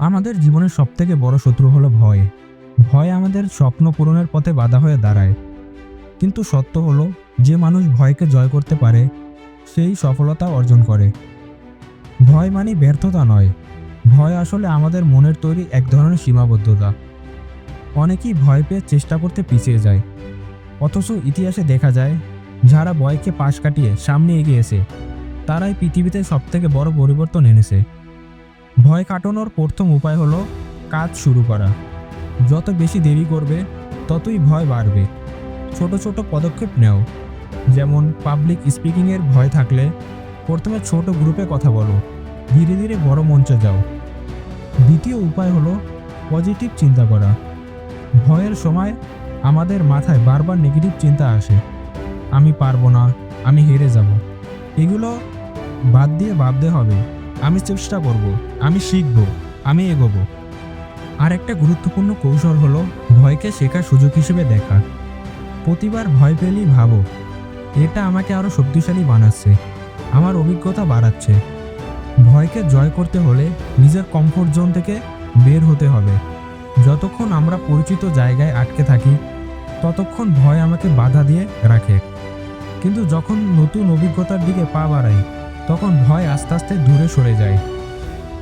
আমাদের জীবনের সবথেকে বড় শত্রু হলো ভয়। ভয় আমাদের স্বপ্ন পূরণের পথে বাধা হয়ে দাঁড়ায়। কিন্তু সত্য হলো, যে মানুষ ভয়কে জয় করতে পারে, সেই সফলতা অর্জন করে। ভয় মানে ব্যর্থতা নয়। ভয় আসলে আমাদের মনের তৈরি এক ধরনের সীমাবদ্ধতা। অনেকেই ভয় পেয়ে চেষ্টা করতে পিছিয়ে যায়। অথচ ইতিহাসে দেখা যায়, যারা ভয়কে পাশ কাটিয়ে সামনে এগিয়েছে তারাই পৃথিবীতে সবথেকে বড় পরিবর্তন এনেছে। ভয় কাটানোর প্রথম উপায় হলো কাজ শুরু করা। যত বেশি দেরি করবে, ততই ভয় বাড়বে। ছোট ছোট পদক্ষেপ নেও। যেমন পাবলিক স্পিকিংয়ের ভয় থাকলে প্রথমে ছোট গ্রুপে কথা বলো। ধীরে ধীরে বড় মঞ্চে যাও। দ্বিতীয় উপায় হলো পজিটিভ চিন্তা করা। ভয়ের সময় আমাদের মাথায় বারবার নেগেটিভ চিন্তা আসে। আমি পারব না, আমি হেরে যাব। এগুলো বাদ দিয়ে ভাবতে হবে। আমি চেষ্টা করব, আমি শিখব, আমি এগোবো। আর একটা গুরুত্বপূর্ণ কৌশল হলো ভয়কে শেখার সুযোগ হিসেবে দেখা। প্রতিবার ভয় পেলেই ভাবো, এটা আমাকে আরও শক্তিশালী বানাচ্ছে, আমার অভিজ্ঞতা বাড়াচ্ছে। ভয়কে জয় করতে হলে নিজের কমফোর্ট জোন থেকে বের হতে হবে। যতক্ষণ আমরা পরিচিত জায়গায় আটকে থাকি, ততক্ষণ ভয় আমাকে বাধা দিয়ে রাখে। কিন্তু যখন নতুন অভিজ্ঞতার দিকে পা বাড়াই তখন ভয় আস্তে আস্তে দূরে সরে যায়।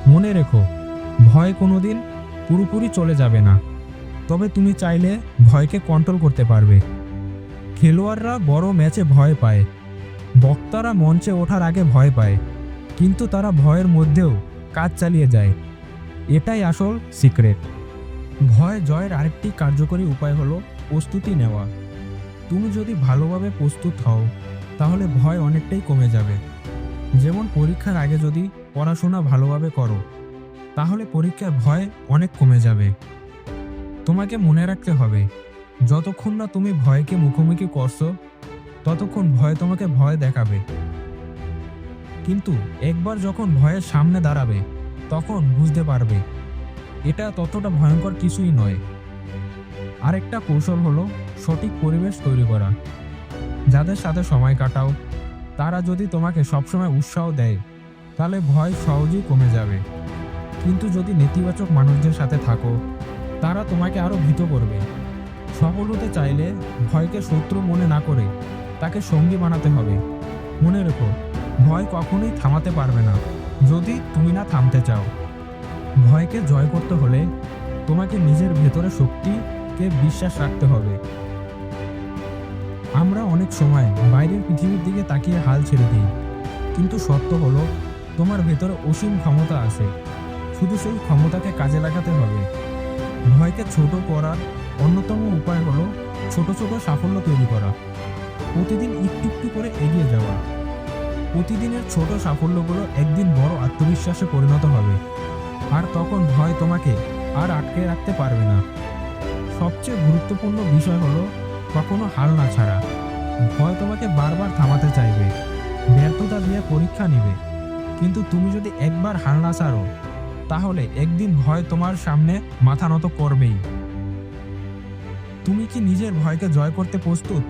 মনে রেখো, ভয় কোনোদিন পুরোপুরি চলে যাবে না। তবে তুমি চাইলে ভয়কে কন্ট্রোল করতে পারবে। খেলোয়াড়রা বড় ম্যাচে ভয় পায়। বক্তারা মঞ্চে ওঠার আগে ভয় পায়। কিন্তু তারা ভয়ের মধ্যেও কাজ চালিয়ে যায়। এটাই আসল সিক্রেট ভয় জয়ের আরেকটি কার্যকরী উপায় হলো প্রস্তুতি নেওয়া। তুমি যদি ভালোভাবে প্রস্তুত হও, তাহলে ভয় অনেকটাই কমে যাবে। যেমন পরীক্ষার আগে যদি পড়াশোনা ভালোভাবে করো, তাহলে পরীক্ষার ভয় অনেক কমে যাবে। তোমাকে মনে রাখতে হবে, যতক্ষণ না তুমি ভয়কে মুখোমুখি করছ, ততক্ষণ ভয় তোমাকে ভয় দেখাবে। কিন্তু একবার যখন ভয়ের সামনে দাঁড়াবে, তখন বুঝতে পারবে, এটা ততটা ভয়ঙ্কর কিছুই নয়। আরেকটা কৌশল হলো সঠিক পরিবেশ তৈরি করা। যাদের সাথে সময় কাটাও তারা যদি তোমাকে সবসময় উৎসাহ দেয়, তাহলে ভয় সহজেই কমে যাবে। কিন্তু যদি নেতিবাচক মানুষদের সাথে থাকো, তারা তোমাকে আরও ভীত করবে। সফল হতে চাইলে ভয়কে শত্রু মনে না করে তাকে সঙ্গী বানাতে হবে। মনে রেখো, ভয় কখনোই থামাতে পারবে না, যদি তুমি না থামতে চাও। ভয়কে জয় করতে হলে তোমাকে নিজের ভেতরে শক্তিকে বিশ্বাস রাখতে হবে। আমরা অনেক সময় বাইরের পৃথিবীর দিকে তাকিয়ে হাল ছেড়ে দিই। কিন্তু সত্য হলো, তোমার ভেতরে অসীম ক্ষমতা আছে। শুধু সেই ক্ষমতাকে কাজে লাগাতে হবে। ভয়কে ছোট করার অন্যতম উপায় হলো ছোট ছোট সাফল্য তৈরি করা। প্রতিদিন একটু একটু করে এগিয়ে যাওয়া। প্রতিদিনের ছোট সাফল্যগুলো একদিন বড় আত্মবিশ্বাসে পরিণত হবে। আর তখন ভয় তোমাকে আর আটকে রাখতে পারবে না। সবচেয়ে গুরুত্বপূর্ণ বিষয় হলো কখনো হাল না ছাড়া। ভয় তোমাকে বারবার থামাতে চাইবে। ব্যর্থতা দিয়ে পরীক্ষা নিবে। কিন্তু তুমি যদি একবার হাল না ছাড়ো, তাহলে একদিন ভয় তোমার সামনে মাথা নত করবেই। তুমি কি নিজের ভয়কে জয় করতে প্রস্তুত?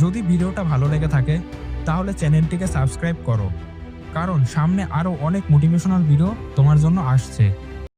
যদি ভিডিওটা ভালো লেগে থাকে, তাহলে চ্যানেলটিকে সাবস্ক্রাইব করো। কারণ সামনে আরও অনেক মোটিভেশনাল ভিডিও তোমার জন্য আসছে।